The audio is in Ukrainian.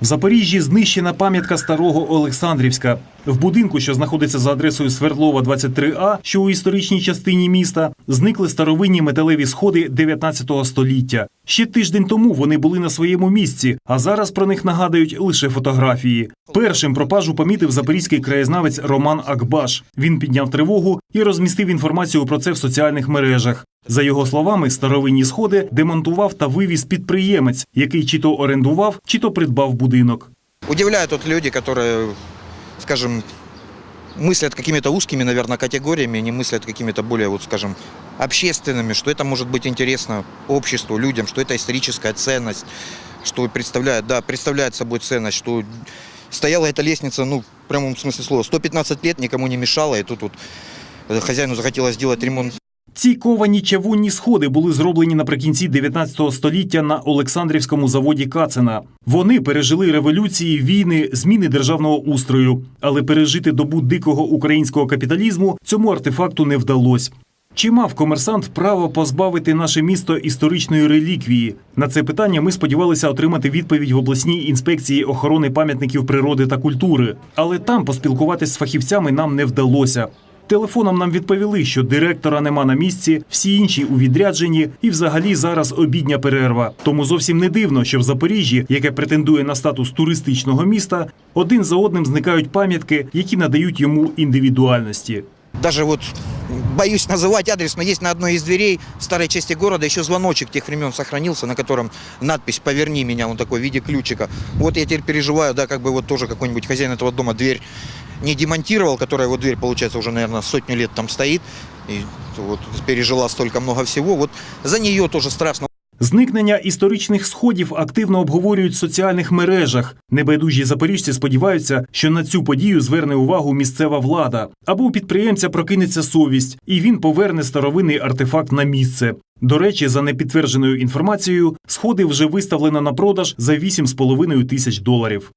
В Запоріжжі знищена пам'ятка старого Олександрівська. В будинку, що знаходиться за адресою Свердлова 23А, що у історичній частині міста, зникли старовинні металеві сходи 19 століття. Ще тиждень тому вони були на своєму місці, а зараз про них нагадують лише фотографії. Першим пропажу помітив запорізький краєзнавець Роман Акбаш. Він підняв тривогу і розмістив інформацію про це в соціальних мережах. За його словами, старовинні сходи демонтував та вивіз підприємець, який чи то орендував, чи то придбав будинок. Удивляют вот люди, которые, скажем, мыслят какими-то узкими, наверное, категориями, не мыслят какими-то более, вот, скажем, общественными, что это может быть интересно обществу, людям, что это историческая ценность, что представляет, да, представляет собой ценность, что стояла эта лестница, ну, в прямом смысле слова, 115 лет никому не мешала, и тут вот э, хозяину захотелось сделать ремонт Ці ковані чавунні сходи були зроблені наприкінці 19 століття на Олександрівському заводі Кацина. Вони пережили революції, війни, зміни державного устрою, але пережити добу дикого українського капіталізму цьому артефакту не вдалося. Чи мав комерсант право позбавити наше місто історичної реліквії? На це питання ми сподівалися отримати відповідь в обласній інспекції охорони пам'ятників природи та культури, але там поспілкуватись з фахівцями нам не вдалося. Телефоном нам відповіли, що директора нема на місці, всі інші у відрядженні, і взагалі зараз обідня перерва. Тому зовсім не дивно, що в Запоріжжі, яке претендує на статус туристичного міста, один за одним зникають пам'ятки, які надають йому індивідуальності. Даже вот боюсь называть адрес, но есть на одной из дверей в старой части города еще звоночек тех времен сохранился, на котором надпись «Поверни меня», он такой в виде ключика. Вот я теперь переживаю, да, как бы вот тоже какой-нибудь хозяин этого дома дверь не демонтировал, которая вот дверь, получается, уже, наверное, сотню лет там стоит, и вот пережила столько много всего, вот за нее тоже страшно. Зникнення історичних сходів активно обговорюють в соціальних мережах. Небайдужі запоріжці сподіваються, що на цю подію зверне увагу місцева влада або у підприємця прокинеться совість, і він поверне старовинний артефакт на місце. До речі, за непідтвердженою інформацією, сходи вже виставлено на продаж за 8,5 тисяч доларів.